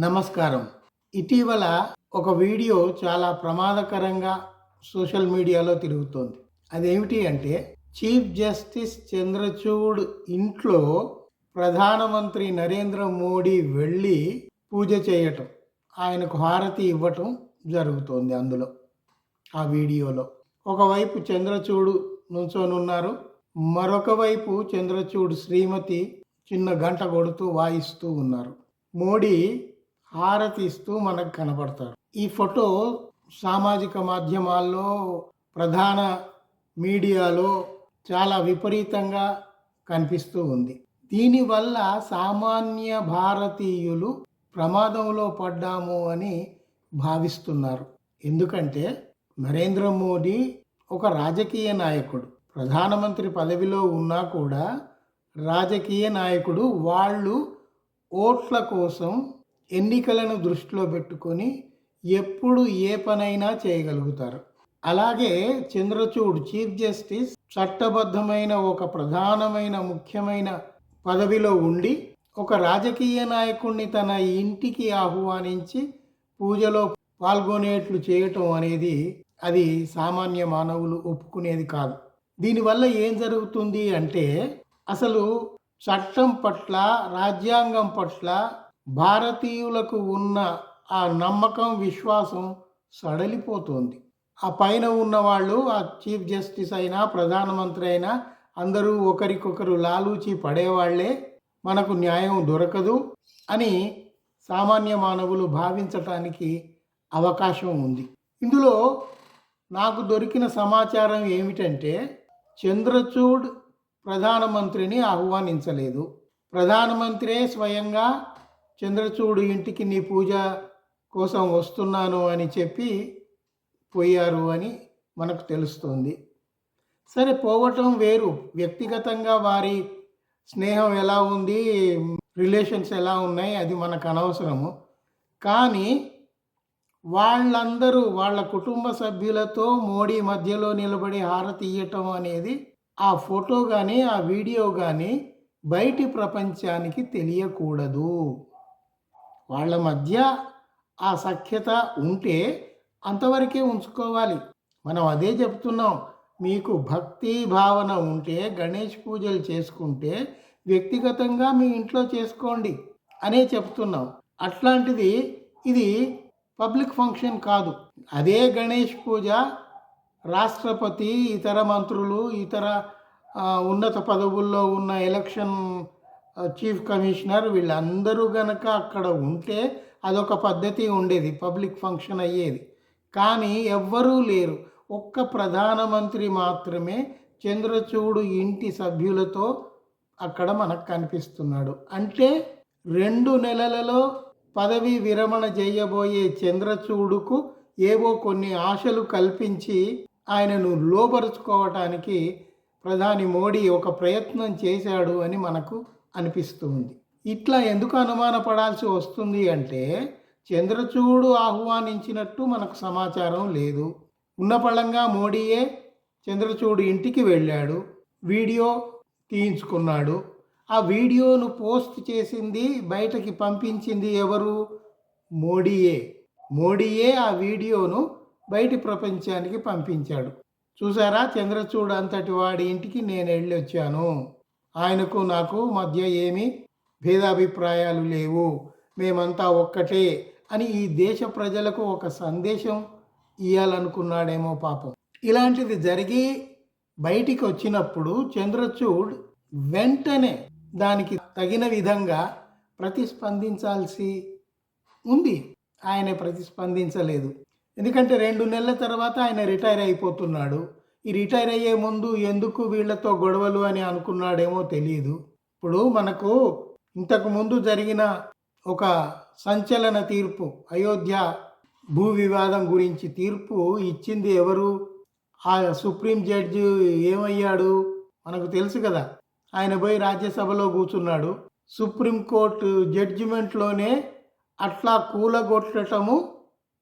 నమస్కారం. ఇటీవల ఒక వీడియో చాలా ప్రమాదకరంగా సోషల్ మీడియాలో తిరుగుతోంది. అదేమిటి అంటే చీఫ్ జస్టిస్ చంద్రచూడ్ ఇంట్లో ప్రధానమంత్రి నరేంద్ర మోడీ వెళ్ళి పూజ చేయటం ఆయనకు హారతి ఇవ్వటం జరుగుతోంది అందులో ఆ వీడియోలో. ఒకవైపు చంద్రచూడు నుంచోనున్నారు మరొక వైపు చంద్రచూడ్ శ్రీమతి చిన్న గంట కొడుతూ వాయిస్తూ ఉన్నారు. మోడీ హారతి ఇస్తూ మనకు కనపడతారు ఈ ఫోటో సామాజిక మాధ్యమాల్లో ప్రధాన మీడియాలో చాలా విపరీతంగా కనిపిస్తూ ఉంది. దీనివల్ల సామాన్య భారతీయులు ప్రమాదంలో పడ్డాము అని భావిస్తున్నారు. ఎందుకంటే నరేంద్ర మోడీ ఒక రాజకీయ నాయకుడు. ప్రధానమంత్రి పదవిలో ఉన్నా కూడా రాజకీయ నాయకుడు వాళ్ళు ఓట్ల కోసం ఎన్నికలను దృష్టిలో పెట్టుకొని ఎప్పుడు ఏ పనైనా చేయగలుగుతారు. అలాగే చంద్రచూడ్ చీఫ్ జస్టిస్ చట్టబద్ధమైన ఒక ప్రధానమైన ముఖ్యమైన పదవిలో ఉండి ఒక రాజకీయ నాయకుడిని తన ఇంటికి ఆహ్వానించి పూజలో పాల్గొనేట్లు చేయటం అనేది అది సామాన్య మానవులు ఒప్పుకునేది కాదు. దీనివల్ల ఏం జరుగుతుంది అంటే అసలు చట్టం పట్ల రాజ్యాంగం పట్ల భారతీయులకు ఉన్న ఆ నమ్మకం విశ్వాసం సడలిపోతుంది. ఆ పైన ఉన్న వాళ్ళు ఆ చీఫ్ జస్టిస్ అయినా ప్రధానమంత్రి అయినా అందరూ ఒకరికొకరు లాలూచి పడేవాళ్ళే మనకు న్యాయం దొరకదు అని సామాన్య మానవులు భావించటానికి అవకాశం ఉంది. ఇందులో నాకు దొరికిన సమాచారం ఏమిటంటే చంద్రచూడ్ ప్రధానమంత్రిని ఆహ్వానించలేదు. ప్రధానమంత్రే స్వయంగా చంద్రచూడు ఇంటికి నీ పూజ కోసం వస్తున్నాను అని చెప్పి పోయారు అని మనకు తెలుస్తుంది. సరే పోవటం వేరు. వ్యక్తిగతంగా వారి స్నేహం ఎలా ఉంది రిలేషన్స్ ఎలా ఉన్నాయి అది మనకు అనవసరము. కానీ వాళ్ళందరూ వాళ్ళ కుటుంబ సభ్యులతో మోడీ మధ్యలో నిలబడి హారతి ఇయ్యటం అనేది ఆ ఫోటో కానీ ఆ వీడియో కానీ బయటి ప్రపంచానికి తెలియకూడదు. వాళ్ళ మధ్య ఆ సఖ్యత ఉంటే అంతవరకే ఉంచుకోవాలి. మనం అదే చెప్తున్నాం. మీకు భక్తి భావన ఉంటే గణేష్ పూజలు చేసుకుంటే వ్యక్తిగతంగా మీ ఇంట్లో చేసుకోండి అనే చెప్తున్నాం. అట్లాంటిది ఇది పబ్లిక్ ఫంక్షన్ కాదు. అదే గణేష్ పూజ రాష్ట్రపతి ఇతర మంత్రులు ఇతర ఉన్నత పదవుల్లో ఉన్న ఎలక్షన్ చీఫ్ కమిషనర్ వీళ్ళందరూ గనక అక్కడ ఉంటే అదొక పద్ధతి ఉండేది పబ్లిక్ ఫంక్షన్ అయ్యేది. కానీ ఎవ్వరూ లేరు. ఒక్క ప్రధానమంత్రి మాత్రమే చంద్రచూడు ఇంటి సభ్యులతో అక్కడ మనకు కనిపిస్తున్నాడు. అంటే రెండు నెలలలో పదవి విరమణ చేయబోయే చంద్రచూడుకు ఏవో కొన్ని ఆశలు కల్పించి ఆయనను లోపరుచుకోవటానికి ప్రధాని మోడీ ఒక ప్రయత్నం చేశాడు అని మనకు అనిపిస్తుంది. ఇట్లా ఎందుకు అనుమానపడాల్సి వస్తుంది అంటే చంద్రచూడు ఆహ్వానించినట్టు మనకు సమాచారం లేదు. ఉన్నపళంగా మోడీయే చంద్రచూడు ఇంటికి వెళ్ళాడు వీడియో తీయించుకున్నాడు. ఆ వీడియోను పోస్ట్ చేసింది బయటకి పంపించింది ఎవరు? మోడీయే. మోడీయే ఆ వీడియోను బయటి ప్రపంచానికి పంపించాడు. చూసారా? చంద్రచూడ్ అంతటి వాడి ఇంటికి నేను వెళ్ళి వచ్చాను ఆయనకు నాకు మధ్య ఏమీ భేదాభిప్రాయాలు లేవు. మేమంతా ఒక్కటే అని ఈ దేశ ప్రజలకు ఒక సందేశం ఇవ్వాలనుకున్నాడేమో పాపం. ఇలాంటిది జరిగి బయటికి వచ్చినప్పుడు చంద్రచూడ్ వెంటనే దానికి తగిన విధంగా ప్రతిస్పందించాల్సి ఉంది. ఆయన ప్రతిస్పందించలేదు. ఎందుకంటే రెండు నెలల తర్వాత ఆయన రిటైర్ అయిపోతున్నాడు. ఈ రిటైర్ అయ్యే ముందు ఎందుకు వీళ్ళతో గొడవలు అని అనుకున్నాడేమో తెలియదు ఇప్పుడు మనకు ఇంతకు ముందు జరిగిన ఒక సంచలన తీర్పు అయోధ్య భూ వివాదం గురించి తీర్పు ఇచ్చింది ఎవరు? ఆ సుప్రీం జడ్జి ఏమయ్యాడు? మనకు తెలుసు కదా. ఆయన పోయి రాజ్యసభలో కూర్చున్నాడు. సుప్రీంకోర్టు జడ్జిమెంట్లోనే అట్లా కూలగొట్టటము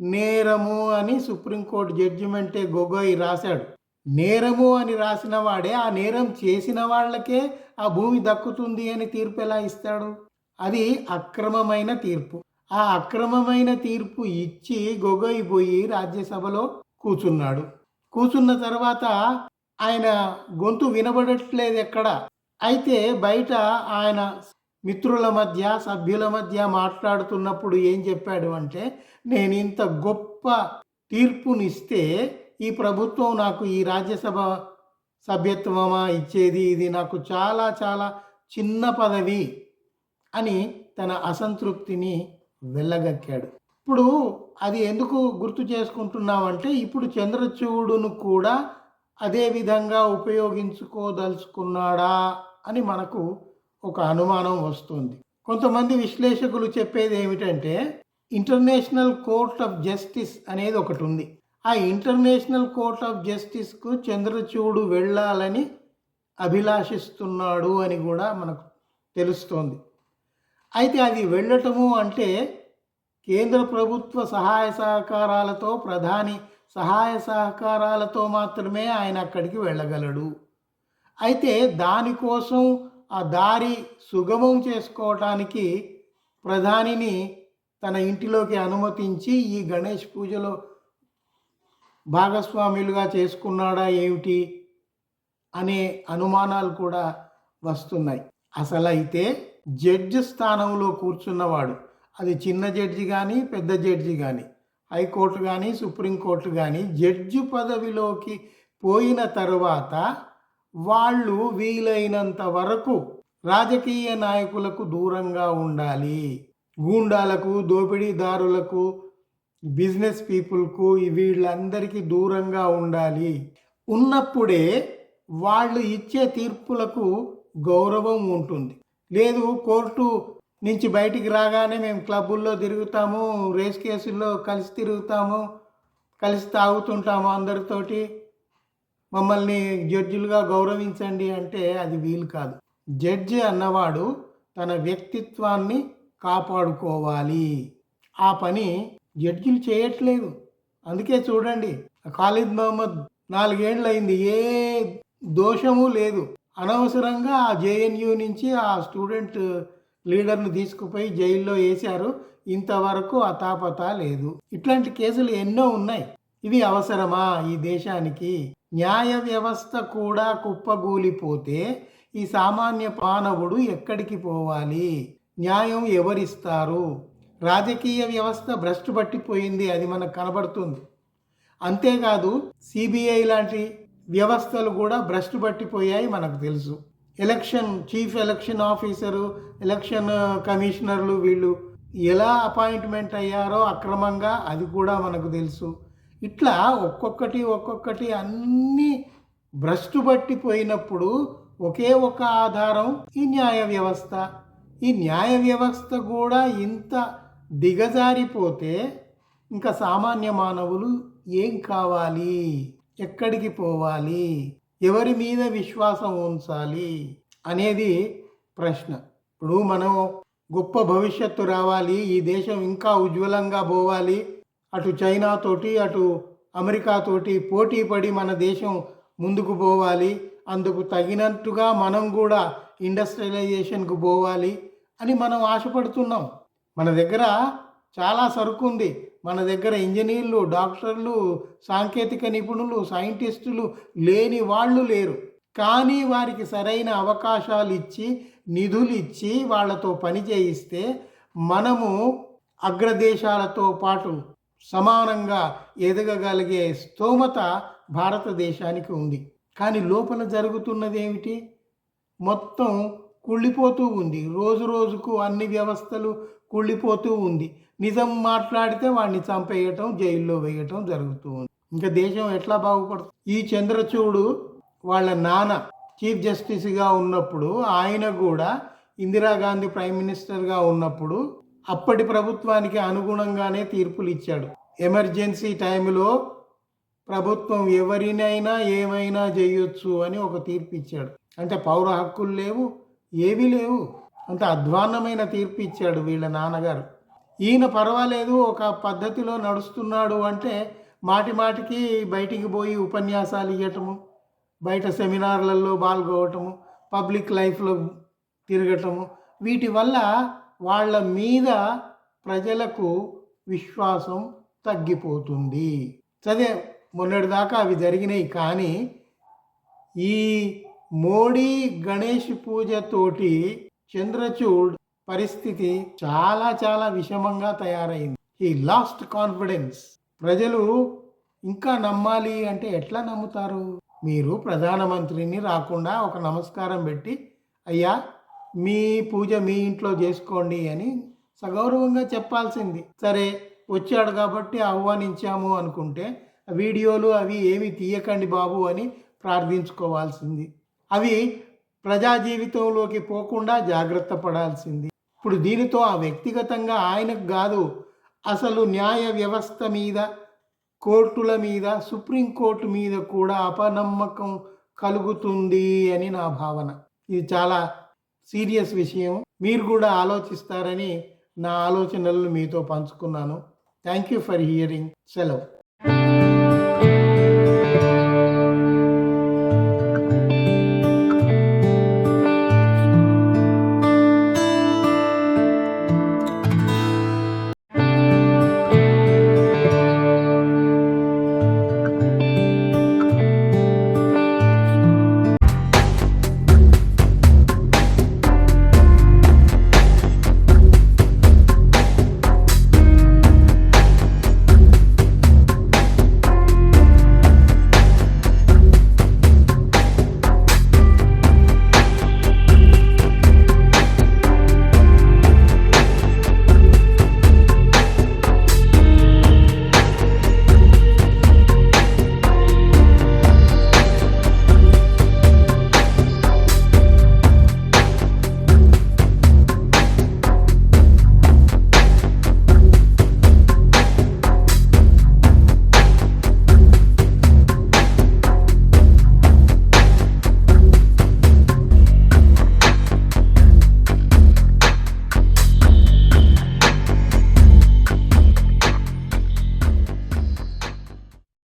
నేరము అని సుప్రీంకోర్టు జడ్జిమెంటే గొగోయ్ రాశాడు. నేరము అని రాసిన వాడే ఆ నేరం చేసిన వాళ్ళకే ఆ భూమి దక్కుతుంది అని తీర్పు ఎలా ఇస్తాడు? అది అక్రమమైన తీర్పు. ఆ అక్రమమైన తీర్పు ఇచ్చి గొగోయి పోయి రాజ్యసభలో కూర్చున్నాడు. కూర్చున్న తర్వాత ఆయన గొంతు వినబడట్లేదు ఎక్కడ? అయితే బయట ఆయన మిత్రుల మధ్య సభ్యుల మధ్య మాట్లాడుతున్నప్పుడు ఏం చెప్పాడు అంటే నేను ఇంత గొప్ప తీర్పునిస్తే ఈ ప్రభుత్వం నాకు ఈ రాజ్యసభ సభ్యత్వమా ఇచ్చేది? ఇది నాకు చాలా చాలా చిన్న పదవి అని తన అసంతృప్తిని వెళ్ళగక్కాడు ఇప్పుడు అది ఎందుకు గుర్తు చేసుకుంటున్నామంటే ఇప్పుడు చంద్రచూడును కూడా అదే విధంగా ఉపయోగించుకోదలుచుకున్నాడా అని మనకు ఒక అనుమానం వస్తుంది. కొంతమంది విశ్లేషకులు చెప్పేది ఏమిటంటే ఇంటర్నేషనల్ కోర్ట్ ఆఫ్ జస్టిస్ అనేది ఒకటి ఉంది. ఆ ఇంటర్నేషనల్ కోర్ట్ ఆఫ్ జస్టిస్కు చంద్రచూడు వెళ్ళాలని అభిలాషిస్తున్నాడు అని కూడా మనకు తెలుస్తోంది. అయితే అది వెళ్ళటము అంటే కేంద్ర ప్రభుత్వ సహాయ సహకారాలతో ప్రధాని సహాయ సహకారాలతో మాత్రమే ఆయన అక్కడికి వెళ్ళగలడు. అయితే దానికోసం ఆ దారి సుగమం చేసుకోవటానికి ప్రధానిని తన ఇంటిలోకి అనుమతించి ఈ గణేష్ పూజలో భాగస్వాములుగా చేసుకున్నాడా ఏమిటి అనే అనుమానాలు కూడా వస్తున్నాయి. అసలైతే జడ్జి స్థానంలో కూర్చున్నవాడు అది చిన్న జడ్జి కానీ పెద్ద జడ్జి కానీ హైకోర్టు కానీ సుప్రీంకోర్టు కానీ జడ్జి పదవిలోకి పోయిన తరువాత వాళ్ళు వీలైనంత వరకు రాజకీయ నాయకులకు దూరంగా ఉండాలి. గూండాలకు దోపిడీదారులకు బిజినెస్ పీపుల్కు వీళ్ళందరికీ దూరంగా ఉండాలి. ఉన్నప్పుడే వాళ్ళు ఇచ్చే తీర్పులకు గౌరవం ఉంటుంది. లేదు కోర్టు నుంచి బయటికి రాగానే మేము క్లబ్బుల్లో తిరుగుతాము రేస్ కేసుల్లో కలిసి తిరుగుతాము కలిసి తాగుతుంటాము అందరితోటి. మమ్మల్ని జడ్జిలుగా గౌరవించండి అంటే అది వీలు కాదు. జడ్జి అన్నవాడు తన వ్యక్తిత్వాన్ని కాపాడుకోవాలి. ఆ పని జడ్జిలు చేయట్లేదు. అందుకే చూడండి ఖాలిద్ మహమ్మద్ నాలుగేండ్లు అయింది ఏ దోషము లేదు. అనవసరంగా ఆ జేఎన్యూ నుంచి ఆ స్టూడెంట్ లీడర్ను తీసుకుపోయి జైల్లో వేశారు ఇంతవరకు అతాపత లేదు. ఇట్లాంటి కేసులు ఎన్నో ఉన్నాయి. ఇవి అవసరమా ఈ దేశానికి? న్యాయ వ్యవస్థ కూడా కుప్పగూలిపోతే ఈ సామాన్య మానవుడు ఎక్కడికి పోవాలి? న్యాయం ఎవరిస్తారు? రాజకీయ వ్యవస్థ భ్రష్టు పట్టిపోయింది అది మనకు కనబడుతుంది. అంతేకాదు సిబిఐ లాంటి వ్యవస్థలు కూడా భ్రష్టు పట్టిపోయాయి మనకు తెలుసు. Election chief election officer election కమిషనర్లు వీళ్ళు ఎలా అపాయింట్మెంట్ అయ్యారో అక్రమంగా అది కూడా మనకు తెలుసు. ఇట్లా ఒక్కొక్కటి ఒక్కొక్కటి అన్నీ భ్రష్టు పట్టిపోయినప్పుడు ఒకే ఒక ఆధారం ఈ న్యాయ వ్యవస్థ. ఈ న్యాయ వ్యవస్థ కూడా ఇంత దిగజారిపోతే ఇంకా సామాన్య మానవులు ఏం కావాలి? ఎక్కడికి పోవాలి? ఎవరి మీద విశ్వాసం ఉంచాలి? అనేది ప్రశ్న. ఇప్పుడు మనం గొప్ప భవిష్యత్తు రావాలి ఈ దేశం ఇంకా ఉజ్వలంగా పోవాలి. అటు చైనాతోటి అటు అమెరికాతోటి పోటీ పడి మన దేశం ముందుకు పోవాలి. అందుకు తగినట్టుగా మనం కూడా ఇండస్ట్రియలైజేషన్కు పోవాలి అని మనం ఆశపడుతున్నాం. మన దగ్గర చాలా సరుకు ఉంది. మన దగ్గర ఇంజనీర్లు డాక్టర్లు సాంకేతిక నిపుణులు సైంటిస్టులు లేని వాళ్ళు లేరు. కానీ వారికి సరైన అవకాశాలు ఇచ్చి నిధులు ఇచ్చి వాళ్ళతో పని చేయిస్తే మనము అగ్రదేశాలతో పాటు సమానంగా ఎదగగలిగే స్తోమత భారతదేశానికి ఉంది. కానీ లోపల జరుగుతున్నది ఏమిటి మొత్తం కుళ్ళిపోతూ ఉంది. రోజు రోజుకు అన్ని వ్యవస్థలు కుళ్ళిపోతూ ఉంది. నిజం మాట్లాడితే వాడిని చంపేయటం జైల్లో వేయటం జరుగుతూ ఉంది. ఇంకా దేశం ఎట్లా బాగుపడుతుంది ఈ చంద్రచూడు వాళ్ళ నాన్న చీఫ్ జస్టిస్గా ఉన్నప్పుడు ఆయన కూడా ఇందిరాగాంధీ ప్రైమ్ మినిస్టర్గా ఉన్నప్పుడు అప్పటి ప్రభుత్వానికి అనుగుణంగానే తీర్పులు ఇచ్చాడు. ఎమర్జెన్సీ టైంలో ప్రభుత్వం ఎవరినైనా ఏమైనా చేయొచ్చు అని ఒక తీర్పు ఇచ్చాడు. అంటే పౌర హక్కులు లేవు ఏవీ లేవు. అంత అధ్వాన్నమైన తీర్పు ఇచ్చాడు వీళ్ళ నాన్నగారు. ఈయన పర్వాలేదు ఒక పద్ధతిలో నడుస్తున్నాడు అంటే మాటి మాటికి బయటికి పోయి ఉపన్యాసాలు ఇవ్వటము బయట సెమినార్లలో పాల్గొవటము పబ్లిక్ లైఫ్లో తిరగటము వీటి వల్ల వాళ్ళ మీద ప్రజలకు విశ్వాసం తగ్గిపోతుంది. చదే మొన్నటిదాకా అవి జరిగినాయి కానీ ఈ మోడీ గణేష్ పూజతోటి చంద్రచూడ్ పరిస్థితి చాలా చాలా విషమంగా తయారైంది. ఈ లాస్ట్ కాన్ఫిడెన్స్ ప్రజలు ఇంకా నమ్మాలి అంటే ఎట్లా నమ్ముతారు? మీరు ప్రధానమంత్రిని రాకుండా ఒక నమస్కారం పెట్టి అయ్యా మీ పూజ మీ ఇంట్లో చేసుకోండి అని సగౌరవంగా చెప్పాల్సింది. సరే వచ్చాడు కాబట్టి ఆహ్వానించాము అనుకుంటే వీడియోలు అవి ఏమి తీయకండి బాబు అని ప్రార్థించుకోవాల్సింది. అవి ప్రజా జీవితంలోకి పోకుండా జాగ్రత్త పడాల్సింది. ఇప్పుడు దీనితో ఆ వ్యక్తిగతంగా ఆయనకు కాదు అసలు న్యాయ వ్యవస్థ మీద కోర్టుల మీద సుప్రీంకోర్టు మీద కూడా అపనమ్మకం కలుగుతుంది అని నా భావన. ఇది చాలా సీరియస్ విషయం. మీరు కూడా ఆలోచిస్తారని నా ఆలోచనలను మీతో పంచుకున్నాను. Thank you for hearing. సెలవు.